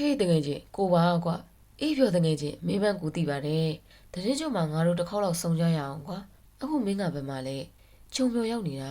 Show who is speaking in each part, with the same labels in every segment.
Speaker 1: ဟေးတငယ်ချင်းကိုပါကွာအေးပြောတငယ်ချင်းမင်းပန်းကူသိပါတယ်တရင်ကျွန်းမှာငါတို့တစ်ခေါက်လောက်ဆုံကြရအောင်ကွာအခုမင်းကဘယ်မှာလဲချုံပြောရောက်နေတာ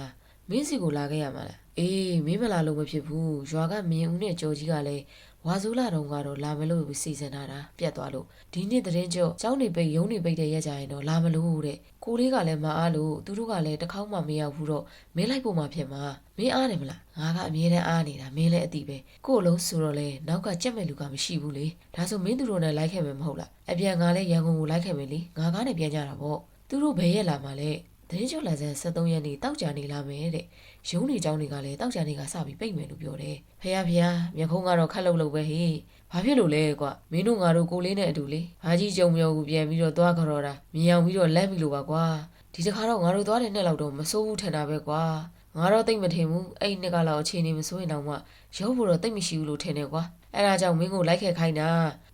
Speaker 1: မင်းစီကိုလာခဲ့ရမှာလားအေးမင်းမလာလို့မဖြစ်ဘူးရွာကမင်းဦးနဲ့ကြော်ကြီးကလည်း ဝါဇူလာတုံကတော့လာမလို့စီစဉ်ထားတာပြတ်သွားလို့ဒီနေ့တရင်ကျွန်းကျောင်းနေပိတ်ရုံးနေပိတ်တဲ့ရက်ကြရင်တော့လာမလို့တဲ့ကိုလေးကလည်းမအားလို့သူတို့ကလည်းတစ်ခေါက်မှမရောက်ဘူးတော့မင်းလိုက်ဖို့မှဖြစ်မှာမင်းအားတယ်မလားငါကအမြဲတမ်းအားနေတာမင်းလည်းအတိပဲကို့အလုံးဆိုတော့လေနောက်ကကြက်မဲ့လူကမရှိဘူးလေဒါဆိုမင်းသူတို့နဲ့လိုက်ခဲ့မယ်မဟုတ်လားအပြန်ငါလည်းရန်ကုန်ကိုလိုက်ခဲ့မယ်လေငါကားနဲ့ပြန်ကြတာပေါ့သူတို့ဘယ်ရက်လာမှလဲ သတင်းချုပ်လာစံ73ရက်နေ့တောက်ကြနေလာမယ်တဲ့။ရုံးနေကြောင်းတွေကလည်းတောက်ကြနေကစပြီးပိတ်မယ်လို့ပြောတယ်။ဖះဖះမျက်ခုံးကတော့ခက်လုပ်လုပ်ပဲဟေ့။ဘာဖြစ်လို့လဲကွ။မင်းတို့ငါတို့ကိုလေးနဲ့အတူလေ။ဘာကြီးကြုံမျိုးကိုပြန်ပြီးတော့သွားကြတော့တာ။မြင်အောင်ပြီးတော့လက်ပြီလို့ပါကွာ။ဒီတခါတော့ငါတို့သွားတဲ့နှစ်လောက်တော့မစိုးဘူးထင်တာပဲကွာ။ ငါတော့တိတ်မထင်ဘူးအဲ့ဒီနှစ်ကလောက်အခြေအနေမစိုးရင်တော့မှရုပ်ဖို့တော့တိတ်မရှိဘူးလို့ထင်တယ်ကွာအဲ့ဒါကြောင့်မင်းကိုလိုက်ခဲ့ခိုင်းတာ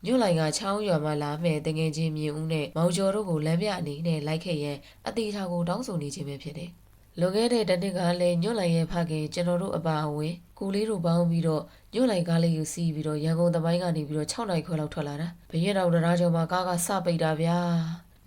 Speaker 1: ညွန့်လိုင်ကချောင်းရွာမှာလာမယ်တငယ်ချင်းမြင်ဦးနဲ့မောင်ကျော်တို့ကိုလမ်းပြအနေနဲ့လိုက်ခဲ့ရင်အသေးထားကိုတောင်းဆိုနေခြင်းပဲဖြစ်တယ်လွန်ခဲ့တဲ့တစ်နှစ်ကလည်းညွန့်လိုင်ရဲ့ဖခင်ကျွန်တော်တို့အပါအဝင်ကိုလေးတို့ပေါင်းပြီးတော့ညွန့်လိုင်ကားလေးယူစီးပြီးတော့ရန်ကုန်သမိုင်းကနေပြီးတော့6နိုင်ခွဲလောက်ထွက်လာတာဘရင်တော်တရားကျော်မှာကားကစပိတ်တာဗျာ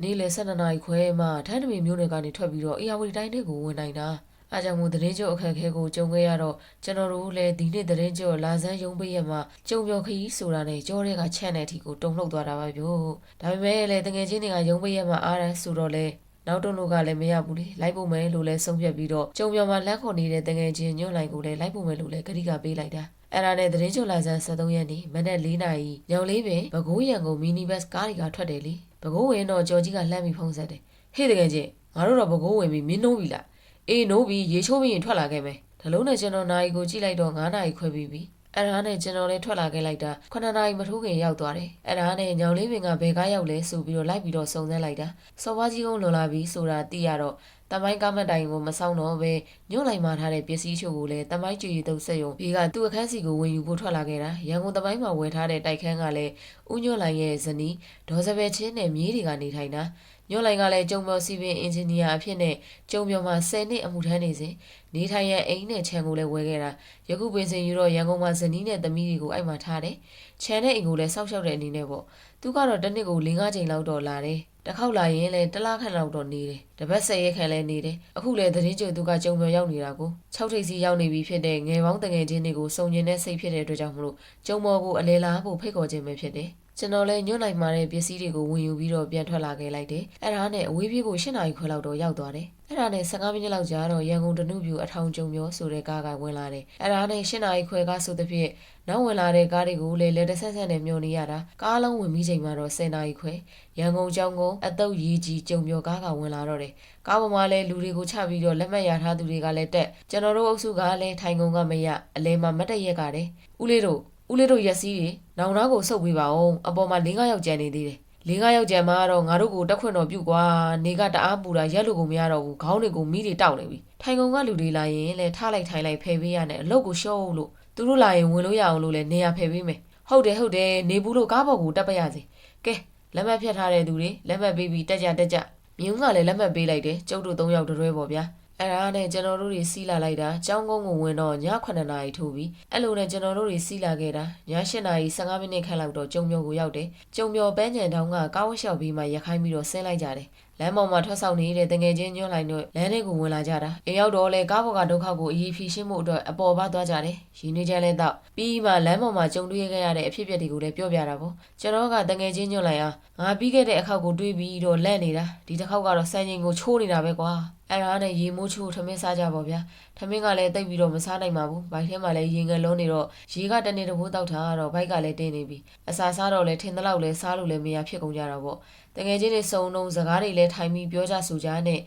Speaker 1: နေ့လယ်12နာရီခွဲမှထန်းတမီမျိုးနယ်ကနေထွက်ပြီးတော့အေယာဝတီတိုင်းတွေကိုဝင်နိုင်တာ အားကြောင့်မို့သတင်းကျော်အခက်အခဲကိုကြုံခဲ့ရတော့ကျွန်တော်တို့လည်းဒီနေ့သတင်းကျော်လာစမ်းရုံပေးရမှာကြုံပြော်ခရီးဆိုတာနဲ့ကြောတွေကချန့်တဲ့အထိကိုတုံ့လှုပ်သွားတာပါဗျို့ဒါပေမဲ့လည်းတငယ်ချင်းတွေကရုံပေးရမှာအားရဆိုတော့လေနောက်တုံးတို့ကလည်းမရဘူးလေလိုက်ဖို့မယ်လို့လည်းဆုံးဖြတ်ပြီးတော့ကြုံပြော်မှာလမ်းခေါ်နေတဲ့တငယ်ချင်းညွန့်လိုက်ကိုလည်းလိုက်ဖို့မယ်လို့လည်းကတိကပေးလိုက်တာအဲ့ဒါနဲ့သတင်းချုပ်လာစမ်း73ရက်နေ့မနက်4နာရီညောင်လေးပင်ပဲခူးရန်ကုန်မီနီဘတ်ကားတွေကထွက်တယ်လေပဲခူးဝင်တော့ကြော်ကြီးကလှမ်းပြီးဖုန်းဆက်တယ်ဟေ့တကယ်ချင်းငါတို့တော့ပဲခူးဝင်ပြီးမင်းနှိုးပြီလား အေးနိုးပြီးရေချိုးပြီးရင်ထွက်လာခဲ့မယ်ဒါလုံးနဲ့ကျွန်တော်နာရီကိုကြည့်လိုက်တော့9နာရီခွဲပြီးပြီအဲ့ဒါနဲ့ကျွန်တော်လည်းထွက်လာခဲ့လိုက်တာ9နာရီမထိုးခင်ရောက်သွားတယ်အဲ့ဒါနဲ့ညောင်လေးပင်ကဘယ်ကားရောက်လဲဆိုပြီးတော့လိုက်ပြီးတော့စုံစမ်းလိုက်တာစော်ဘွားကြီးကုန်းလွန်လာပြီးဆိုတာသိရတော့တမိုင်းကားမတိုင်ကိုမဆောင်တော့ပဲညွန့်လိုက်မှထားတဲ့ပစ္စည်းချို့ကိုလည်းတမိုင်းကြွေတုပ်ဆက်ယုံပြီးကသူ့အခန်းစီကိုဝင်ယူဖို့ထွက်လာခဲ့တာရန်ကုန်တမိုင်းမှာဝယ်ထားတဲ့တိုက်ခန်းကလည်းဦးညွန့်လိုက်ရဲ့ဇနီးဒေါ်စပယ်ချင်းနဲ့မြေးတွေကနေထိုင်တာ ညွန့်လိုက်ကလည်းကျုံမော်စီပင်အင်ဂျင်နီယာအဖြစ်နဲ့ကျုံမော်မှာ10နှစ်အမှုထမ်းနေစဉ်နေထိုင်ရဲ့အိမ်နဲ့ခြံကိုလည်းဝယ်ခဲ့တာယခုပင်စင်ယူတော့ရန်ကုန်မှာဇနီးနဲ့သမီးတွေကိုအိုက်မှာထားတယ်ခြံနဲ့အိမ်ကိုလည်းစောက်ရှောက်တဲ့အနေနဲ့ပေါ့သူကတော့တစ်နှစ်ကို၄-၅ချိန်လောက်တော့လာတယ်တစ်ခေါက်လာရင်လည်းတစ်လခန့်လောက်တော့နေတယ်တပတ်ဆက်ရက်ခန့်လည်းနေတယ်အခုလည်းသတင်းကြိုသူကကြုံပြောရောက်နေတာကို6ထိပ်စီရောက်နေပြီဖြစ်တဲ့ငယ်ပေါင်းတငယ်ချင်းတွေကိုစုံကျင်တဲ့စိတ်ဖြစ်တဲ့အတွက်ကြောင့်မလို့ကျုံမော်ကိုအလဲလားဖို့ဖိတ်ခေါ်ခြင်းပဲဖြစ်တယ် ကျွန်တော်လည်းညွန့်လိုက်မှတဲ့ပစ္စည်းတွေကိုဝင်ယူပြီးတော့ပြန်ထွက်လာခဲ့လိုက်တယ်။အဲ့ဒါနဲ့အဝေးပြေးကို၈နာရီခွဲလောက်တော့ရောက်သွားတယ်။အဲ့ဒါနဲ့15မိနစ်လောက်ကြာတော့ရန်ကုန်တနုပြူအထောင်ကျုံမျိုးဆိုတဲ့ကားကဝင်လာတယ်။အဲ့ဒါနဲ့၈နာရီခွဲကဆိုသဖြင့်နောက်ဝင်လာတဲ့ကားတွေကိုလည်းလက်တဆက်ဆက်နဲ့မျောနေရတာ။ကားလုံးဝင်ပြီးချိန်မှာတော့10နာရီခွဲရန်ကုန်ကျောင်းကုန်းအတုပ်ရီကြီးကျုံမျိုးကားကဝင်လာတော့တယ်။ကားပေါ်မှာလည်းလူတွေကိုချပြီးတော့လက်မှတ်ရထားသူတွေကလည်းတက်။ကျွန်တော်တို့အုပ်စုကလည်းထိုင်ကုန်ကမရအလဲမှာမတ်တရက်ကတယ်။ဦးလေးတို့ ဦးလေးတို့ရက်စီးတွေနောင်နာကိုစုပ်ပေးပါအောင်အပေါ်မှာ၄၅ယောက်ကျန်နေသေးတယ်၄၅ယောက်ကျန်မှာတော့ငါတို့ကိုတက်ခွင့်တော်ပြုကွာနေကတအားပူတာရက်လို့ကိုမရတော့ဘူးခေါင်းတွေကိုမိတွေတောက်နေပြီထိုင်ကုန်ကလူတွေလာရင်လဲထားလိုက်ထိုင်လိုက်ဖယ်ပေးရနဲ့အလုတ်ကိုရှုံးလို့သူတို့လာရင်ဝင်လို့ရအောင်လို့လဲနေရဖယ်ပေးမယ်ဟုတ်တယ်ဟုတ်တယ်နေဘူးလို့ကားပေါ်ကိုတက်ပရစေကဲလက်မှတ်ဖြတ်ထားတဲ့သူတွေလက်မှတ်ပေးပြီးတက်ကြတက်ကြမြင်းကလည်းလက်မှတ်ပေးလိုက်တယ်ကျုပ်တို့၃ယောက်တရွဲပေါ့ဗျာ အဲ့ဒါနဲ့ကျွန်တော်တို့တွေစီးလာလိုက်တာကျောင်းကုန်းကိုဝင်တော့ည9နာရီထိုးပြီးအဲ့လိုနဲ့ကျွန်တော်တို့တွေစီးလာခဲ့တာည8နာရီ15မိနစ်ခန့်လောက်တော့ကျုံမျောကိုရောက်တယ်ကျုံမျောပန်းချန်တောင်းကကားဝှက်လျှောက်ပြီးမှရခိုင်းပြီးတော့ဆင်းလိုက်ကြတယ် လမ်းပေါ်မှာထွက်ဆောင်နေတဲ့တငယ်ချင်းညွှန်လိုက်တို့လမ်းထဲကိုဝင်လာကြတာအိမ်ရောက်တော့လေကားပေါ်ကဒုက္ခကိုအရေးဖြေရှင်းမှုအတွက်အပေါ်ပါသွားကြတယ်ရင်းနှီးချမ်းလဲတော့ပြီးမှလမ်းပေါ်မှာကြုံတွေ့ခဲ့ရတဲ့အဖြစ်အပျက်တွေကိုလည်းပြောပြတာပေါ့ကျွန်တော်ကတငယ်ချင်းညွှန်လိုက်အောင်ငါပြီးခဲ့တဲ့အခောက်ကိုတွေးပြီးတော့လက်နေတာဒီတစ်ခေါက်ကတော့စံချိန်ကိုချိုးနေတာပဲကွာအဲ့ဒါနဲ့ရေမိုးချိုးထမင်းစားကြပါဗျာထမင်းကလည်းတိတ်ပြီးတော့မစားနိုင်ပါဘူးဘိုက်ထဲမှာလည်းရေငယ်လုံးနေတော့ရေကတနေ့တဘိုးတောက်ထားတော့ဘိုက်ကလည်းတင်းနေပြီအစာစားတော့လည်းထင်သလောက်လည်းစားလို့လည်းမရဖြစ်ကုန်ကြတာပေါ့ တကယ်ချင်းတွေစုံလုံးစကားတွေလည်းထိုင်ပြီးပြောကြဆိုကြနဲ့ည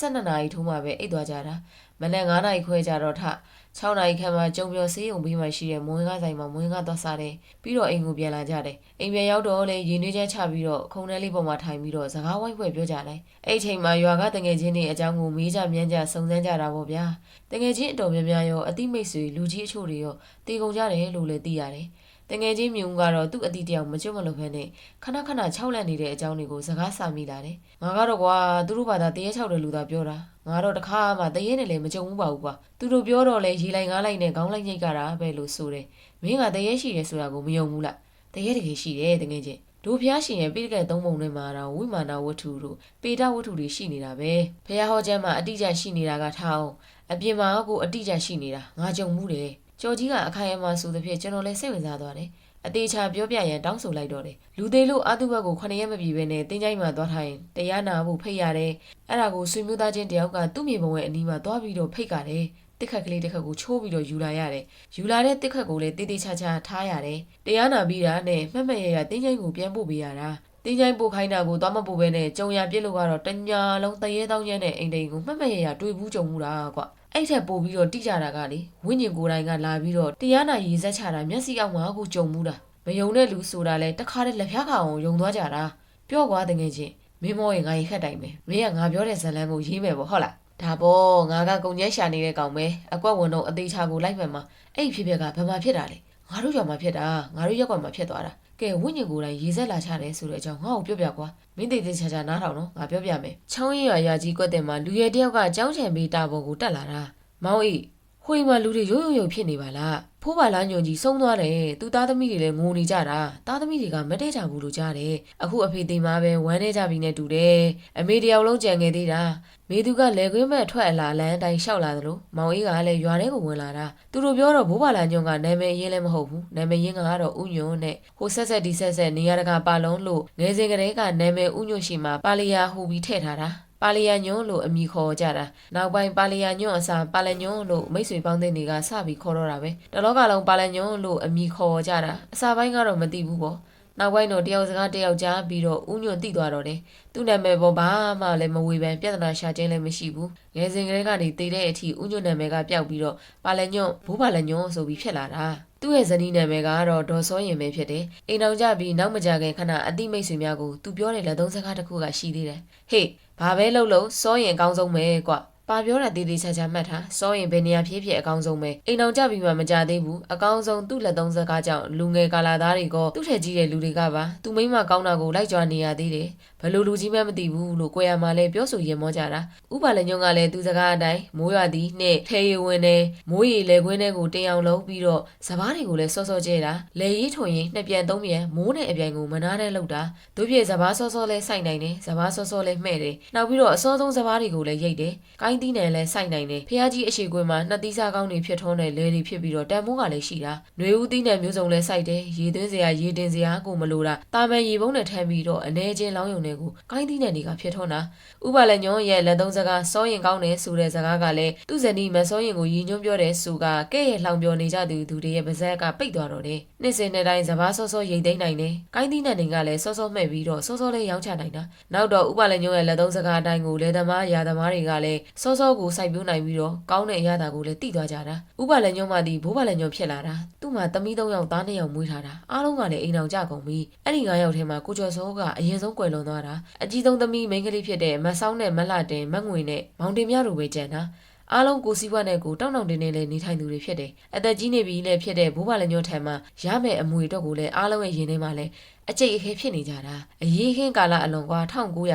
Speaker 1: 7နာရီထိုးမှပဲအိတ်သွားကြတာမနက်9နာရီခွဲကြတော့ထ6နာရီခန့်မှကြုံပြောဆေးရုံပြီးမှရှိတဲ့မွေးကားဆိုင်မှာမွေးကားသွားစားတယ်ပြီးတော့အိမ်ကိုပြန်လာကြတယ်အိမ်ပြန်ရောက်တော့လေရေနွေးချမ်းချပြီးတော့ခုံထဲလေးပေါ်မှာထိုင်ပြီးတော့စကားဝိုင်းဖွဲ့ပြောကြတယ်အဲ့ချိန်မှာရွာကတငယ်ချင်းတွေအကြောင်းကိုမေးကြမြန်းကြစုံစမ်းကြတာပေါ့ဗျာတငယ်ချင်းအတော်များများရောအတိမိတ်ဆွေလူကြီးအချို့တွေရောတည်ကုန်ကြတယ်လို့လည်းသိရတယ် တငယ်ချင်းမြုံကတော့သူ့အတီတယောက်မကျွတ်မလို့ဖဲနဲ့ခဏခဏခြောက်လန့်နေတဲ့အကြောင်းတွေကိုစကားစာမိလာတယ်။ငါကတော့ကွာသူတို့ဘာသာတရေချောက်တယ်လူသာပြောတာ။ငါတော့တခါမှတရေနဲ့လည်းမကြုံဘူးပါဘူးကွာ။သူတို့ပြောတော့လဲရေလိုက်ငားလိုက်နဲ့ခေါင်းလိုက်ညိတ်ကြတာပဲလို့ဆိုတယ်။မင်းကတရေရှိတယ်ဆိုတာကိုမယုံဘူးလား။တကယ်တကယ်ရှိတယ်တကယ်ချင်းတို့ဖျားရှင်ရဲ့ပိဋကတ်သုံးပုံတွေမှာတော့ဝိမာနဝတ္ထုတို့ပေတဝတ္ထုတွေရှိနေတာပဲဖျားဟောကျမ်းမှာအတိအကျရှိနေတာကထားအောင်အပြင်မှာကိုအတိအကျရှိနေတာငါကြုံမှုတယ် ကြော်ကြီးကအခိုင်အမာဆိုသဖြင့်ကျွန်တော်လည်းစိတ်ဝင်စားသွားတယ်အသေးချာပြောပြရန်တောင်းဆိုလိုက်တော့တယ်လူသေးလို့အာတုဘတ်ကိုခဏရက်မပြေဘဲနဲ့တင်းကြိုင်းမှာသွားထိုင်တရားနာဖို့ဖိတ်ရတယ်အဲ့ဒါကိုဆွေမျိုးသားချင်းတယောက်ကသူ့မြေပုံရဲ့အနီးမှာသွားပြီးတော့ဖိတ်ကြတယ်တစ်ခက်ကလေးတစ်ခက်ကိုချိုးပြီးတော့ယူလာရတယ်ယူလာတဲ့တစ်ခက်ကိုလည်းတေးသေးချာချာထားရတယ်တရားနာပြီးတာနဲ့မှတ်မှတ်ရရတင်းကြိုင်းကိုပြန်ပို့ပေးရတာတင်းကြိုင်းပို့ခိုင်းတာကိုသွားမပို့ဘဲနဲ့ကြုံရပြစ်လို့ကတော့တညာလုံးတရေတောင်းကျန်းတဲ့အိမ်တိန်ကိုမှတ်မှတ်ရရတွေ့ဘူးကြုံမှုတာကွ အဲ့ထက်ပို့ပြီးတော့တိကြတာကလေဝိညာဉ်ကိုယ်တိုင်ကလာပြီးတော့တရားနာရည်ဆက်ချတာမျက်စိအောက်မှာကိုကြုံမှုတာမယုံတဲ့လူဆိုတာလဲတခါတည်းလက်ဖျားခါအောင်ယုံသွားကြတာပြော့ကွာတကယ်ချင်းမင်းမောရင်ငါရင်ခက်တိုင်မယ်မင်းကငါပြောတဲ့ဇလန်းကိုရေးမယ်ပေါ့ဟုတ်လားဒါပေါ့ငါကကုံကျဲရှာနေတဲ့ကောင်ပဲအကွက်ဝင်တော့အသေးချာကိုလိုက်မှန်မှာအဲ့ဖြစ်ဖြစ်ကဘာမှဖြစ်တာလဲ ငါတို့ကြောင့်မှဖြစ်တာငါတို့ရက်ကွက်မှာဖြစ်သွားတာကဲဝိညာဉ်ကိုယ်တိုင်ရေးဆက်လာချတယ်ဆိုတဲ့အကြောင်းငါ့ကိုပြောပြကွာမင်းသေးသေးချာချာနားထောင်နော်ငါပြောပြမယ်ချောင်းရည်ရွာရွာကြီးကွက်တဲ့မှာလူရဲတယောက်ကကြောင်းချံပေးတာပေါ်ကိုတက်လာတာမောင်ဤ ဟွေမှာလူတွေရုံရုံရုံဖြစ်နေပါလားဖိုးပါလားညွန်ကြီးဆုံးသွားတယ်သူသားသမီးတွေလည်းငိုနေကြတာသားသမီးတွေကမတဲကြဘူးလို့ကြားတယ်အခုအဖေသေးမှာပဲဝမ်းနေကြပြီနဲ့တူတယ်အမေတယောက်လုံးကြံခဲ့သေးတာမေသူကလေခွင်းမဲ့ထွက်အလာလမ်းအတိုင်းရှောက်လာသလိုမောင်အေးကလည်းရွာထဲကိုဝင်လာတာသူတို့ပြောတော့ဘိုးပါလာညွန်ကနာမည်ရင်းလည်းမဟုတ်ဘူးနာမည်ရင်းကတော့ဥညွန်နဲ့ဟိုဆက်ဆက်ဒီဆက်ဆက်နေရတကာပါလုံးလို့ငယ်စဉ်ကတည်းကနာမည်ဥညွန်ရှိမှာပါလီယာဟူပြီးထည့်ထားတာ ပါလီယာညွန်းလို့အမည်ခေါ်ကြတာနောက်ပိုင်းပါလီယာညွန်းအစားပါလညွန်းလို့မိတ်ဆွေပေါင်းတဲ့တွေကစပြီးခေါ်တော့တာပဲတလောကလုံးပါလညွန်းလို့အမည်ခေါ်ကြတာအစားပိုင်းကတော့မသိဘူးပေါ့နောက်ပိုင်းတော့တယောက်စကားတယောက်ကြားပြီးတော့ဥညွန့်တိသွားတော့တယ်သူ့နာမည်ပေါ်ဘာမှလည်းမဝေဖန်ပြဿနာရှာခြင်းလည်းမရှိဘူးငယ်စဉ်ကလေးကနေတည်တဲ့အထိဥညွန့်နာမည်ကပျောက်ပြီးတော့ပါလညွန့်ဘိုးပါလညွန့်ဆိုပြီးဖြစ်လာတာသူ့ရဲ့ဇနီးနာမည်ကတော့ဒေါ်စောရင်ပဲဖြစ်တယ်အိမ်အောင်ကြပြီးနောက်မကြခင်ခဏအတိမိတ်ဆွေများကိုသူပြောတဲ့လက်သုံးစကားတစ်ခုကရှိသေးတယ်ဟေ့ ဘာပဲလုပ်လို့စောရင်အကောင်းဆုံးပဲကွာပါပြောတာတေးသေးချာချာမှတ်ထားစောရင်ဘယ်နေရာဖြစ်ဖြစ်အကောင်းဆုံးပဲအိမ်အောင်ကြပြီးမှမကြသေးဘူးအကောင်းဆုံးသူ့လက်သုံးစကားကြောင့်လူငယ်ကာလာသားတွေကသူ့ထက်ကြီးတဲ့လူတွေကပါသူမိမကောင်းတာကိုလိုက်ကြွနေရသေးတယ်ဘယ်လိုလူကြီးမှမသိဘူးလို့ကိုရမှာလဲပြောဆိုရင်မောကြတာဥပါလည်းညုံကလည်းသူစကားအတိုင်းမိုးရွာသည်နှင့်ထဲရီဝင်နေမိုးရီလေခွင်းထဲကိုတင်အောင်လုံးပြီးတော့စပားတွေကိုလည်းစောစောကျဲတာလေရီထွန်ရင်နှစ်ပြန်သုံးပြန်မိုးနဲ့အပြိုင်ကိုမနာတဲ့လောက်တာတို့ပြေစပားစောစောလဲစိုက်နိုင်တယ်စပားစောစောလဲမှဲ့တယ်နောက်ပြီးတော့အစောဆုံးစပားတွေကိုလည်းရိတ်တယ်ကိုင်းတီးနယ်လည်းစိုက်နိုင်တယ်ဖះကြီးအရှိကွင်းမှာနှစ်သီးစားကောင်းတွေဖြစ်ထွန်းတဲ့လဲတွေဖြစ်ပြီးတော့တန်မိုးကလည်းရှိတာຫນွေဦးသီးနယ်မျိုးစုံလဲစိုက်တယ်ရေသွင်းစရာရေတင်စရာကိုမလိုတာတာမန်ရေပုံးနဲ့ထမ်းပြီးတော့အနေချင်းလောင်းယုံတွေကိုကိုင်းတီးနယ်တွေကဖြစ်ထွန်းတာဥပါလည်းညောရဲ့လက်သုံးစကားစောရင်ကောင်းတယ်ဆိုတဲ့စကားကလည်းသူ့ဇနီးမစောရင်ကိုရည်ညွှန်းပြောတဲ့ဆိုကကဲ့ရဲ့လှောင်ပြောနေကြသူသူတွေရဲ့ပါဇက်ကပိတ်သွားတော့တယ်နှစ်စဉ်နှစ်တိုင်းစပားစောစောရိတ်သိမ်းနိုင်တယ်ကိုင်းတီးနယ်တွေကလည်းစောစောမှဲ့ပြီးတော့စောစောလေးရောင်းချနိုင်တာနောက်တော့ဥပါလည်းညောရဲ့လက်သုံးစကားအတိုင်းကိုလေသမားရာသမားတွေကလည်းစောစောကိုစိုက်ပျိုးနိုင်ပြီးတော့ကောင်းတဲ့အရာတာကိုလည်းသိသွားကြတာဥပါလည်းညောမှဒီဘိုးပါလည်းညောဖြစ်လာတာသူ့မှာသမီး၃ယောက်သား၂ယောက်မွေးထားတာအားလုံးကလည်းအိမ်အောင်ကြကုန်ပြီအဲ့ဒီ၅ယောက်ထဲမှာကိုကျော်စောကအရင်ဆုံးကွယ်လွန်သွားတာအကြီးဆုံးသမီးမိန်းကလေးဖြစ်တဲ့မဆောင်းနဲ့မလှတင်မငွေနဲ့မောင်တင်မြတို့ပဲကြံတာအားလုံးကိုစည်းဝါးနဲ့ကိုတောင်းတောင်းတင်းတင်းလေးနေထိုင်သူတွေဖြစ်တယ်။အသက်ကြီးနေပြီလည်းဖြစ်တဲ့ဘိုးဘလည်းညွှန်ထံမှာရမယ်အမွေတော့ကိုလည်းအားလုံးရဲ့ရင်ထဲမှာလည်းအကျိတ်အခဲဖြစ်နေကြတာ။အရေးခင်းကာလအလွန်က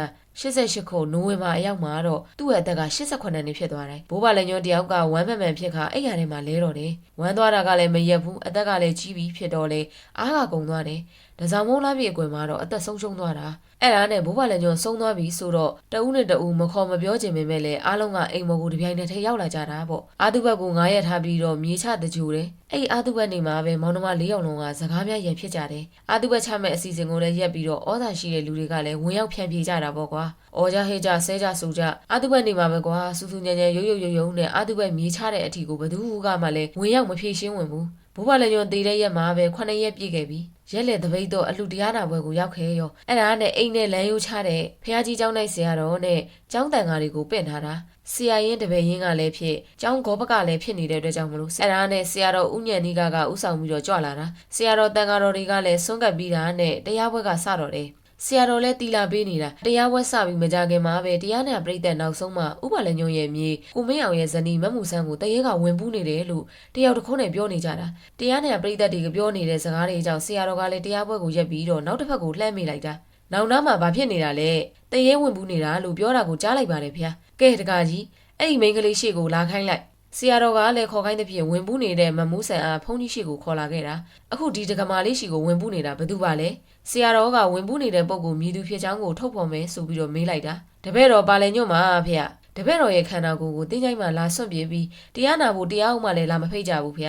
Speaker 1: 1988ခုနိုဝင်ဘာအရောက်မှာတော့သူ့ရဲ့အသက်က88နှစ်ဖြစ်သွားတယ်။ဘိုးဘလည်းညွှန်တယောက်ကဝမ်းမမှန်ဖြစ်ခါအဲ့ရထဲမှာလဲတော့တယ်။ဝမ်းသွားတာကလည်းမရက်ဘူးအသက်ကလည်းကြီးပြီဖြစ်တော့လေအားကကုန်သွားတယ်။ ဒါကြောင့်မိုးလားပြေအကွယ်မှာတော့အသက်ဆုံးရှုံးသွားတာ။အဲ့ဒါနဲ့ဘိုးဘလည်းညွှန်ဆုံးသွားပြီဆိုတော့တဦးနဲ့တဦးမခေါ်မပြောချင်ပေမဲ့လည်းအားလုံးကအိမ်မော်ကိုတပြိုင်တည်းထဲရောက်လာကြတာပေါ့။အာတုဘတ်ကိုငားရက်ထားပြီးတော့မြေချတကြိုတယ်။အဲ့အာတုဘတ်နေမှာပဲမောင်နှမ၄ယောက်လုံးကစကားများရန်ဖြစ်ကြတယ်။အာတုဘတ်ချမဲ့အစီအစဉ်ကိုလည်းရက်ပြီးတော့ဩဇာရှိတဲ့လူတွေကလည်းဝင်ရောက်ဖြန့်ပြေးကြတာပေါ့ကွာ။အော်ကြဟဲကြဆဲကြဆူကြအာတုဘတ်နေမှာပဲကွာ။စူးစူးညံ့ညံ့ရုပ်ရုပ်ရုပ်ရုပ်နဲ့အာတုဘတ်မြေချတဲ့အထီကိုဘသူကမှလည်းဝင်ရောက်မဖြေရှင်းဝင်ဘူး။ ဘိုးဘလည်းညွန်တည်တဲ့ရက်မှာပဲ9ရက်ပြည့်ခဲ့ပြီရက်လေတပိတ်တော့အလှတရားနာပွဲကိုရောက်ခဲ့ရောအဲ့ဒါနဲ့အိမ်နဲ့လမ်းရိုးချတဲ့ဖះကြီးเจ้าနိုင်ဆရာတော်နဲ့เจ้าတန်ဃာတွေကိုပင့်ထားတာဆရာရင်တပည့်ရင်းကလည်းဖြစ်เจ้าဂောဘကလည်းဖြစ်နေတဲ့အတွက်ကြောင့်မလို့အဲ့ဒါနဲ့ဆရာတော်ဥညံနီကကဥဆောင်ပြီးတော့ကြွလာတာဆရာတော်တန်ဃာတော်တွေကလည်းဆွန့်ကပ်ပြီးတာနဲ့တရားပွဲကစတော့တယ် ဆရာတော်လည်းတီလာပေးနေတာတရားဝက်စပြီးမကြခင်မှာပဲတရားနာပြိတဲ့နောက်ဆုံးမှဥပါလည်းညုံရဲ့မြေကိုမင်းအောင်ရဲ့ဇနီးမမှုဆန်းကိုတရေကဝင်ပူးနေတယ်လို့တယောက်တစ်ခုနဲ့ပြောနေကြတာတရားနာပြိတဲ့တွေကပြောနေတဲ့စကားတွေကြောင့်ဆရာတော်ကလည်းတရားပွဲကိုရက်ပြီးတော့နောက်တစ်ဖက်ကိုလှမ်းမိလိုက်တာနောက်နားမှာဘာဖြစ်နေတာလဲတရေဝင်ပူးနေတာလို့ပြောတာကိုကြားလိုက်ပါတယ်ဖေ။ကဲတကားကြီးအဲ့ဒီမိန်းကလေးရှေ့ကိုလာခိုင်းလိုက်ဆဆရာတော်ကလည်းခေါ်ခိုင်းတဲ့ဖြင့်ဝင်ပူးနေတဲ့မမူးဆန်အားဖုန်းကြီးရှိကိုခေါ်လာခဲ့တာအခုဒီဒကမာလေးရှိကိုဝင်ပူးနေတာဘယ်သူပါလဲ ဆရာတော်ကဝင်ပူးနေတဲ့ပုံကိုမြည်သူဖြစ်ချောင်းကိုထုတ်ဖော်မယ်ဆိုပြီးတော့မေးလိုက်တာတပည့်တော်ပါလဲညွတ်မှာဖေတပည့်တော်ရဲ့ခန္ဓာကိုယ်ကိုတင်းကြိုင်မှလာဆွန့်ပြေးပြီးတရားနာဖို့တရားဥမှလည်းလာမဖိတ်ကြဘူးဖေ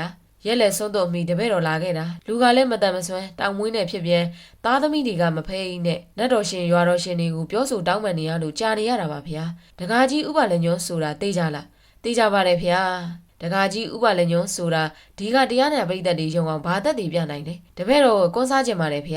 Speaker 1: ရက်လက်ဆုံးတော့မိတပည့်တော်လာခဲ့တာလူကလည်းမတန်မဆွမ်းတောင်မွေးနဲ့ဖြစ်ပြန်သားသမီးတွေကမဖိတ်နဲ့နတ်တော်ရှင်ရွာတော်ရှင်တွေကိုပြောဆိုတောင်းပန်နေရလို့ကြားနေရတာပါဖေဒကာကြီးဥပလည်းညွှန်းဆိုတာသိကြလားသိကြပါတယ်ဖေဒကာကြီးဥပလည်းညွှန်းဆိုတာဒီကတရားနာပရိသတ်တွေယုံအောင်ဘာသက်တည်ပြနိုင်လဲတပည့်တော်ကွန်စားကျင်ပါတယ်ဖေ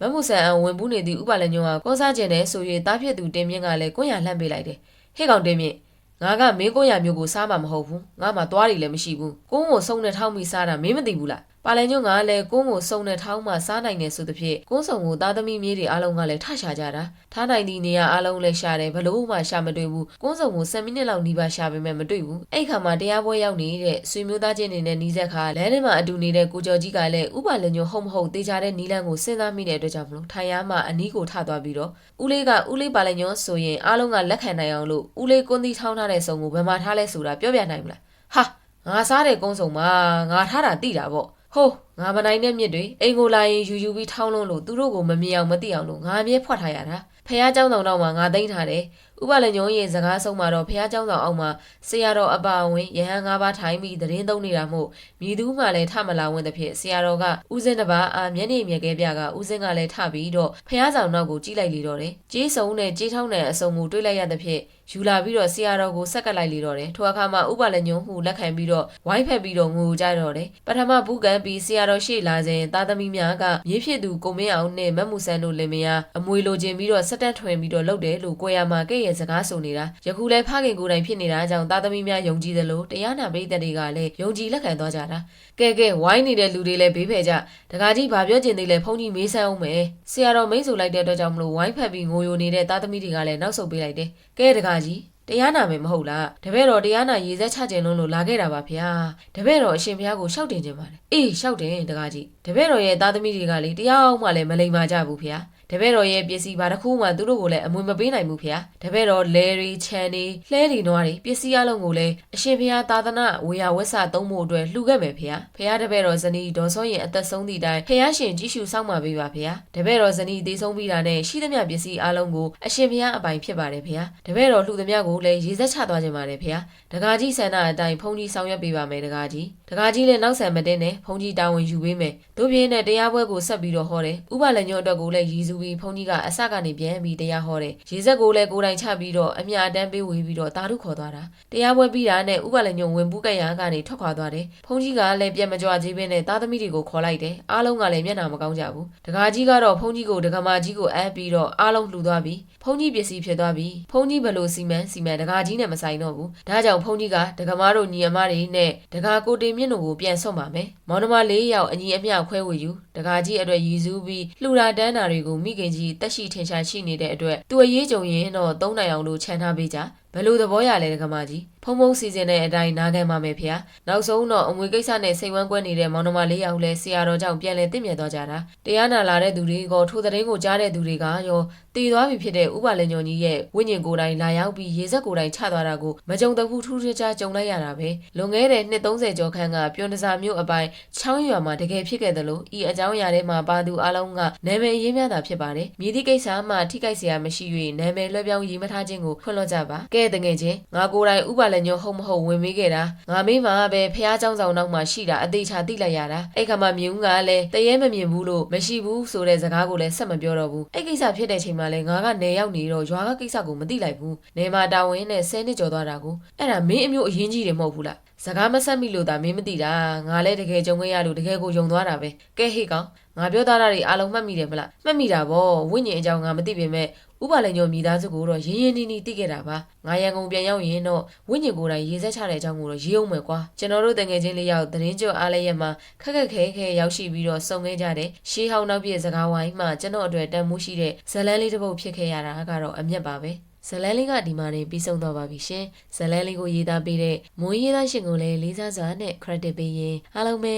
Speaker 1: မမှုဆန်အဝင်ဘူးနေသည့်ဥပလည်းညွှန်းကကွန်စားကျင်တယ်ဆို၍တားဖြစ်သူတင်မြင့်ကလည်းကွန်းရလှမ်းပေးလိုက်တယ်ဟေ့ကောင်တင်မြင့်ငါကမင်းကိုရမျိုးကိုစားမှာမဟုတ်ဘူးငါမှသွားရီလည်းမရှိဘူးကိုင်းကိုစုံနဲ့ထောင်းပြီးစားတာမင်းမသိဘူးလားပါလန်ညွန့်ကလည်းကိုင်းကိုစုံနဲ့ထောင်းမှစားနိုင်တယ်ဆိုသဖြင့်ကိုင်းစုံကိုသားသမီးမြေးတွေအားလုံးကလည်းထရှာကြတာထားနိုင်သည့်နေရာအားလုံးလည်းရှာတယ်ဘလို့မှရှာမတွေ့ဘူးကိုင်းစုံကို10မိနစ်လောက်နီးပါးရှာပေမဲ့မတွေ့ဘူးအဲ့ခါမှာတရားပွဲရောက်နေတဲ့ဆွေမျိုးသားချင်းတွေနဲ့နီးစက်ခါလမ်းထဲမှာအတူနေတဲ့ကိုကျော်ကြီးကလည်းဥပါလန်ညွန့်ဟုတ်မဟုတ်တေချာတဲ့နီးလန်းကိုစဉ်းစားမိတဲ့အတွက်ကြောင့်မလို့ထိုင်ရမှအနီးကိုထသွားပြီးတော့ဦးလေးကဦးလေးပါလန်ညွန့်ဆိုရင်အားလုံးကလက်ခံနိုင်အောင်လို့ဦးလေးကွန်းသီးထောင်းထားတဲ့စုံကိုဘယ်မှာထားလဲဆိုတာပြောပြနိုင်မလားဟာငါစားတဲ့ကုန်းစုံမှာငါထားတာတိတာပေါ့ ဟိုးငါမနိုင်တဲ့မြစ်တွေအိမ်ကိုလာရင်ယူယူပြီးထောင်းလုံးလို့သူတို့ကိုမမြင်အောင်မသိအောင်လို့ငါအမြဲဖွက်ထားရတာဖះเจ้าတော်တော့မှငါသိမ့်ထားတယ် ဥပလည်းညုံရဲ့စကားဆုံးမှာတော့ဖះเจ้าတော်အောက်မှာဆရာတော်အပါဝင်ရဟန်း၅ပါးထိုင်ပြီးသတင်းသုံးနေတာမို့မြည်သူမှလည်းထမလာဝင်တဲ့ဖြစ်ဆရာတော်ကဦးစင်းတစ်ပါးအာမျက်နှာမြဲခဲပြကဦးစင်းကလည်းထပြီးတော့ဖះဆောင်နောက်ကိုကြည့်လိုက်လေတော့တယ်ကြေးစုံနဲ့ကြေးထောင်းနဲ့အစုံကိုတွေးလိုက်ရတဲ့ဖြစ်ယူလာပြီးတော့ဆရာတော်ကိုဆက်ကပ်လိုက်လေတော့တယ်ထိုအခါမှာဥပလည်းညုံဟုလက်ခံပြီးတော့ဝိုင်းဖက်ပြီးတော့ငိုကြတော့တယ်ပထမဘူးကန်ပြီးဆရာတော်ရှေ့လာစဉ်သားသမီးများကမြေးဖြစ်သူကိုမင်းအောင်နဲ့မတ်မှုဆန်းတို့လင်မယားအမွေလိုချင်ပြီးတော့ဆက်တက်ထွင်ပြီးတော့လှုပ်တယ်လို့ကိုရမှာကဲ့ရဲ့ စကားဆိုနေတာယခုလဲဖခင်ကိုယ်တိုင်ဖြစ်နေတာကြောင့်သားသမီးများယုံကြည်သလိုတရားနာပိသက်တွေကလည်းယုံကြည်လက်ခံသွားကြတာကဲကဲဝိုင်းနေတဲ့လူတွေလည်းဘေးဖယ်ကြတကာကြီးဘာပြောချင်သေးလဲဖုန်းကြီးမေးဆန်းအောင်မယ်ဆရာတော်မိတ်ဆိုလိုက်တဲ့အတွက်ကြောင့်မလို့ဝိုင်းဖက်ပြီးငိုယိုနေတဲ့သားသမီးတွေကလည်းနောက်ဆုတ်ပေးလိုက်တယ်ကဲတကာကြီးတရားနာမယ်မဟုတ်လားတပည့်တော်တရားနာရေးဆက်ချခြင်းလုံးလို့လာခဲ့တာပါဗျာတပည့်တော်အရှင်ဘုရားကိုရှောက်တင်ခြင်းပါတယ်အေးရှောက်တယ်တကားကြီးတပည့်တော်ရဲ့သားသမီးတွေကလေတရားအောင်မှလည်းမလိမ္မာကြဘူးဗျာ တပည့်တော်ရဲ့ပစ္စည်းဘာတစ်ခုမှသူတို့ကိုလည်းအမွေမပေးနိုင်ဘူးဖေ။တပည့်တော်လဲရီချန်နေလှဲရီနွားတွေပစ္စည်းအလုံးကိုလည်းအရှင်ဖေသာသနာဝေယဝက်ဆသုံးဖို့အတွက်လှူခဲ့မယ်ဖေ။ဖေတပည့်တော်ဇနီးဒေါ်စောရင်အသက်ဆုံးသည့်တိုင်ဖေရှင်ကြီးရှုစောင့်မှာပေးပါဖေ။တပည့်တော်ဇနီးသေဆုံးပြီးတာနဲ့ရှိသမျှပစ္စည်းအလုံးကိုအရှင်ဖေအပိုင်ဖြစ်ပါတယ်ဖေ။တပည့်တော်လှူသမျှကိုလည်းရေစက်ချသွားခြင်းပါတယ်ဖေ။ဒကာကြီးဆန္ဒအတိုင်းဖုန်ကြီးဆောင်ရွက်ပေးပါမယ်ဒကာကြီး။ဒကာကြီးလည်းနောက်ဆံမတင်းနဲ့ဖုန်ကြီးတာဝန်ယူပေးမယ်။တို့ပြင်းနဲ့တရားပွဲကိုဆက်ပြီးတော့ဟောတယ်။ဥပလည်းညွန့်အတွက်ကိုလည်းရည်စူးပြီးဖုန်ကြီးကအစကနေပြန်ပြီးတရားဟောတယ်ရေစက်ကိုလည်းကိုယ်တိုင်ချပြီးတော့အမြအတန်းပေးဝေပြီးတော့တာထုခေါ်သွားတာတရားပွဲပြီးတာနဲ့ဥပလည်းညုံဝင်ပူးကရကနေထွက်ခွာသွားတယ်ဖုန်းကြီးကလည်းပြန်မကြွသေးဘဲနဲ့သားသမီးတွေကိုခေါ်လိုက်တယ်အားလုံးကလည်းမျက်နှာမကောင်းကြဘူးဒကာကြီးကတော့ဖုန်းကြီးကိုဒကမာကြီးကိုအပ်ပြီးတော့အားလုံးလှူသွားပြီးဖုန်းကြီးပစ္စည်းဖြစ်သွားပြီးဖုန်းကြီးဘလို့စီမံစီမံဒကာကြီးနဲ့မဆိုင်တော့ဘူးဒါကြောင့်ဖုန်းကြီးကဒကမာတို့ညီအမတွေနဲ့ဒကာကိုတင်မြင့်တို့ကိုပြန်ဆွတ်ပါမယ်မောင်နှမ၄ယောက်အညီအမျှခွဲဝေယူဒကာကြီးအတွက်ရည်စူးပြီးလှူတာတန်းတာတွေကိုမိခင်ကြီးတက်ရှိထင်ရှားရှိနေတဲ့အတွက်သူအရေးကြုံရင်တော့သုံးနိုင်အောင်လို့ခြံထားပေးကြဘယ်လိုသဘောရလဲကမကြီးဖုံဖုံစီစဉ်တဲ့အတိုင်းနားခံပါမယ်ဖေ။နောက်ဆုံးတော့အမွေကိစ္စနဲ့စိတ်ဝမ်းကွဲနေတဲ့မောင်နှမလေးယောက်လည်းဆရာတော်ကြောင့်ပြန်လည်တင့်မြတ်သွားကြတာ။တရားနာလာတဲ့သူတွေကထိုသတင်းကိုကြားတဲ့သူတွေကရောတည်သွားပြီဖြစ်တဲ့ဥပါလညုံကြီးရဲ့ဝိညာဉ်ကိုယ်တိုင်လာရောက်ပြီးရေစက်ကိုယ်တိုင်ချသွားတာကိုမကြုံတဘူးထူးထူးခြားကြုံလိုက်ရတာပဲ။လွန်ခဲ့တဲ့နှစ်30ကျော်ခန့်ကပြုံးတစားမျိုးအပိုင်းချောင်းရွာမှာတကယ်ဖြစ်ခဲ့တယ်လို့ဤအကြောင်းအရာတွေမှာပါသူအလုံးကနာမည်ရေးများတာဖြစ်ပါတယ်။မြည်သည့်ကိစ္စမှထိခိုက်စရာမရှိ၍နာမည်လွှဲပြောင်းရေးမထားခြင်းကိုခွင့်လွှတ်ကြပါ။ကတငယ်ချင်းငါကိုယ်တိုင်ဥပါလညုံဟုတ်မဟုတ်ဝင်မေးခဲ့တာငါမေးမှာပဲဖះเจ้าဆောင်နောက်မှာရှိတာအသေးချာသိလိုက်ရတာအဲ့ခါမှမြင်ဦးကလည်းတရေမမြင်ဘူးလို့မရှိဘူးဆိုတဲ့စကားကိုလည်းဆက်မပြောတော့ဘူးအဲ့ကိစ္စဖြစ်တဲ့ချိန်မှာလည်းငါကနေရောက်နေတော့ရွာကကိစ္စကိုမသိလိုက်ဘူးနေမှာတာဝန်နဲ့ဆဲနှစ်ကျော်သွားတာကိုအဲ့ဒါမင်းအမျိုးအရင်ကြီးတယ်မဟုတ်ဘူးလားစကားမဆက်မိလို့ဒါမင်းမသိတာငါလည်းတကယ်ကြုံခဲ့ရလို့တကယ်ကိုယုံသွားတာပဲကဲဟေ့ကောင် ငါပြောသားတာတွေအားလုံးမှတ်မိတယ်မလားမှတ်မိတာဗောဝိညာဉ်အကြောင်းငါမသိပေမဲ့ဥပါလည်းညိုမိသားစုကိုတော့ရင်းရင်းနှီးနှီးသိခဲ့တာပါငါရန်ကုန်ပြန်ရောက်ရင်တော့ဝိညာဉ်ကိုယ်တိုင်ရေဆက်ချတဲ့အကြောင်းကိုတော့ရေးအောင်မယ်ကွာကျွန်တော်တို့တငယ်ချင်းလေးယောက်သတင်းကြောအားလည်းရမှာခက်ခက်ခဲခဲရောက်ရှိပြီးတော့စုံခဲ့ကြတယ်ရှေးဟောင်းနောက်ပြည့်စကားဝိုင်းမှကျွန်တော်အတွက်တန်မိုးရှိတဲ့ဇလန်းလေးတစ်ပုဒ်ဖြစ်ခဲ့ရတာကတော့အမျက်ပါပဲဇလန်းလေးကဒီမှာနေပြီးဆုံးတော့ပါပြီရှင်ဇလန်းလေးကိုရေးသားပေးတဲ့မွေးရေးသားရှင်ကိုလည်းလေးစားစွာနဲ့ credit ပေးရင်အားလုံးပဲ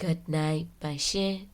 Speaker 1: good night ပါရှင်